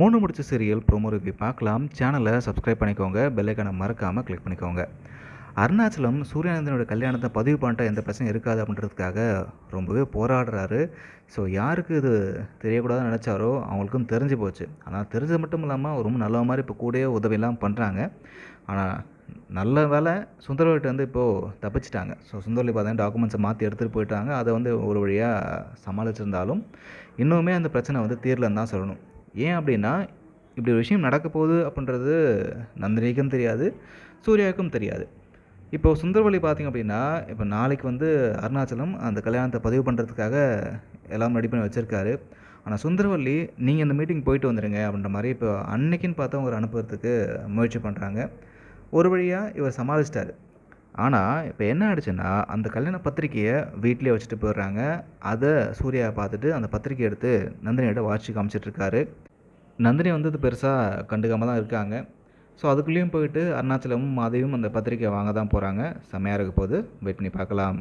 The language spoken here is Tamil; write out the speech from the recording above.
மூணு முடிச்ச சீரியல் ப்ரோமோ ரிவ்யூ பார்க்கலாம். சேனலை சப்ஸ்கிரைப் பண்ணிக்கோங்க. பெல்லைக்கான மறக்காமல் கிளிக் பண்ணிக்கோங்க. அருணாச்சலம் சூரியநந்தனோட கல்யாணத்தை பதிவு பண்ணிட்டா எந்த பிரச்சனையும் இருக்காது அப்படின்றதுக்காக ரொம்பவே போராடுறாரு. ஸோ யாருக்கு இது தெரியக்கூடாதுன்னு நினச்சாரோ அவங்களுக்கும் தெரிஞ்சு போச்சு. ஆனால் தெரிஞ்சது மட்டும் இல்லாமல் ரொம்ப நல்ல மாதிரி இப்போ கூடயே உதவியெல்லாம் பண்ணுறாங்க ஆனால் நல்ல வேலை சுந்தரவர்கிட்ட வந்து இப்போது தப்பிச்சிட்டாங்க. ஸோ சுந்தரவல்லி பார்த்தீங்கன்னா டாக்குமெண்ட்ஸை மாற்றி எடுத்துகிட்டு போயிட்டாங்க. அதை வந்து ஒரு வழியாக சமாளிச்சிருந்தாலும் இன்னுமே அந்த பிரச்சனை வந்து தீரலன்னு தான் சொல்லணும். ஏன் அப்படின்னா இப்படி ஒரு விஷயம் நடக்க போகுது அப்படின்றது நந்தினிக்கும் தெரியாது சூர்யாவுக்கும் தெரியாது. இப்போ சுந்தரவழி பார்த்திங்க அப்படின்னா இப்போ நாளைக்கு வந்து அருணாச்சலம் அந்த கல்யாணத்தை பதிவு பண்ணுறதுக்காக எல்லாம் ரெடி பண்ணி வச்சுருக்காரு. ஆனால் சுந்தரவல்லி நீங்கள் இந்த மீட்டிங் போயிட்டு வந்துடுங்க அப்படின்ற மாதிரி இப்போ அன்னைக்குன்னு பார்த்தவங்க அனுப்புறதுக்கு முயற்சி பண்ணுறாங்க ஒரு வழியாக இவர் சமாளிச்சிட்டாரு. ஆனால் இப்போ என்ன ஆயிடுச்சுன்னா அந்த கல்யாண பத்திரிக்கையை வீட்டிலே வச்சுட்டு போயிடுறாங்க. அதை சூர்யா பார்த்துட்டு அந்த பத்திரிக்கை எடுத்து நந்தினியோட வாட்சி காமிச்சிட்ருக்காரு நந்தினி வந்து அது பெருசாக கண்டுக்காமல் தான் இருக்காங்க. ஸோ அதுக்குள்ளேயும் போயிட்டு அருணாச்சலமும் மாதவியும் அந்த பத்திரிக்கையை வாங்க தான் போகிறாங்க செம்மையாக இருக்க போது வெயிட் பண்ணி பார்க்கலாம்.